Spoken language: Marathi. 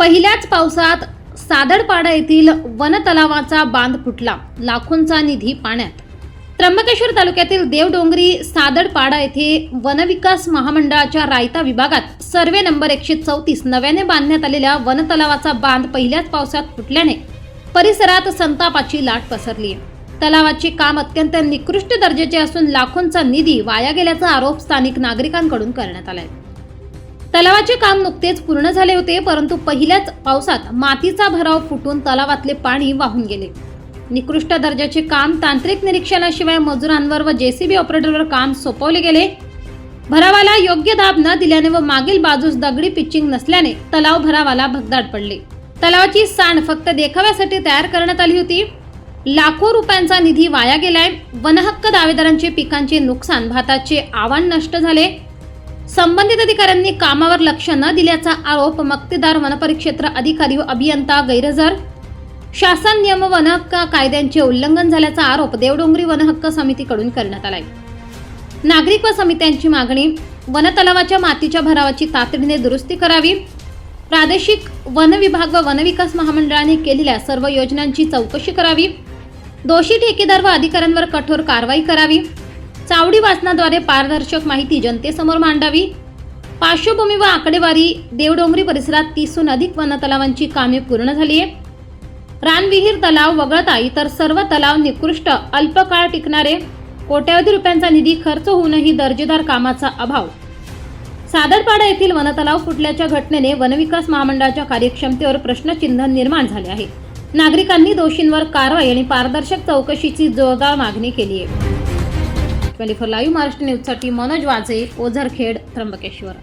पहिल्याच पावसात सादडपाडा येथील वनतलावाचा बांध फुटला. लाखोंचा निधी पाण्यात. त्र्यंबकेश्वर तालुक्यातील देवडोंगरी सादडपाडा येथे वनविकास महामंडळाच्या रायता विभागात सर्वे नंबर एकशे चौतीस नव्याने बांधण्यात आलेल्या वनतलावाचा बांध पहिल्याच पावसात फुटल्याने परिसरात संतापाची लाट पसरली आहे. तलावाचे काम अत्यंत निकृष्ट दर्जाचे असून लाखोंचा निधी वाया गेल्याचा आरोप स्थानिक नागरिकांकडून करण्यात आलाय. तलावाचे काम नुकतेच पूर्ण झाले होते परंतु पहिल्याच पावसात मातीचा भराव फुटून तलावातले पाणी वाहून गेले. निकृष्ट दर्जाचे काम तांत्रिक निरीक्षणाशिवाय मजुरांवर व जेसीबी ऑपरेटरवर काम सोपवले गेले. भरावाला योग्य दाब न दिल्याने व मागील बाजूस दगडी पिचिंग नसल्याने तलाव भरावाला भगदाड पडले. तलावाची सांड फक्त देखाव्यासाठी तयार करण्यात आली होती. लाखो रुपयांचा निधी वाया गेलाय. वनहक्क दावेदारांचे पिकांचे नुकसान भाताचे आव्हान नष्ट झाले. संबंधित अधिकाऱ्यांनी कामावर लक्ष न दिल्याचा आरोप मक्तेदार वनपरिक्षेत्र अधिकारी व अभियंता गैरहजर. शासन नियम वन हक्क कायद्यांचे उल्लंघन झाल्याचा आरोप देवडोंगरी वनहक्क समितीकडून करण्यात आलाय. नागरिक व समित्यांची मागणी वनतलावाच्या मातीच्या भरावाची तातडीने दुरुस्ती करावी. प्रादेशिक वन विभाग व वनविकास महामंडळाने केलेल्या सर्व योजनांची चौकशी करावी. दोषी ठेकेदार व अधिकाऱ्यांवर कठोर कारवाई करावी. चावडी वाचनाद्वारे पारदर्शक माहिती जनतेसमोर मांडावी. पार्श्वभूमी व आकडेवारी देवडोंगरी परिसरात तीसहून अधिक वनतलावांची कामे पूर्ण झाली आहे रानविहीर तलाव वगळता इतर सर्व तलाव निकृष्ट अल्पकाळ टिकणारे. कोट्यावधी रुपयांचा निधी खर्च होऊनही दर्जेदार कामाचा अभाव. सादरपाडा येथील वनतलाव फुटल्याच्या घटनेने वनविकास महामंडळाच्या कार्यक्षमतेवर प्रश्नचिन्ह निर्माण झाले आहे. नागरिकांनी दोषींवर कारवाई आणि पारदर्शक चौकशीची जोरदार मागणी केली आहे. ट्वेंटी फोर लाईव्ह महाराष्ट्र न्यूजसाठी मनोज वाजे ओझरखेड त्र्यंबकेश्वर.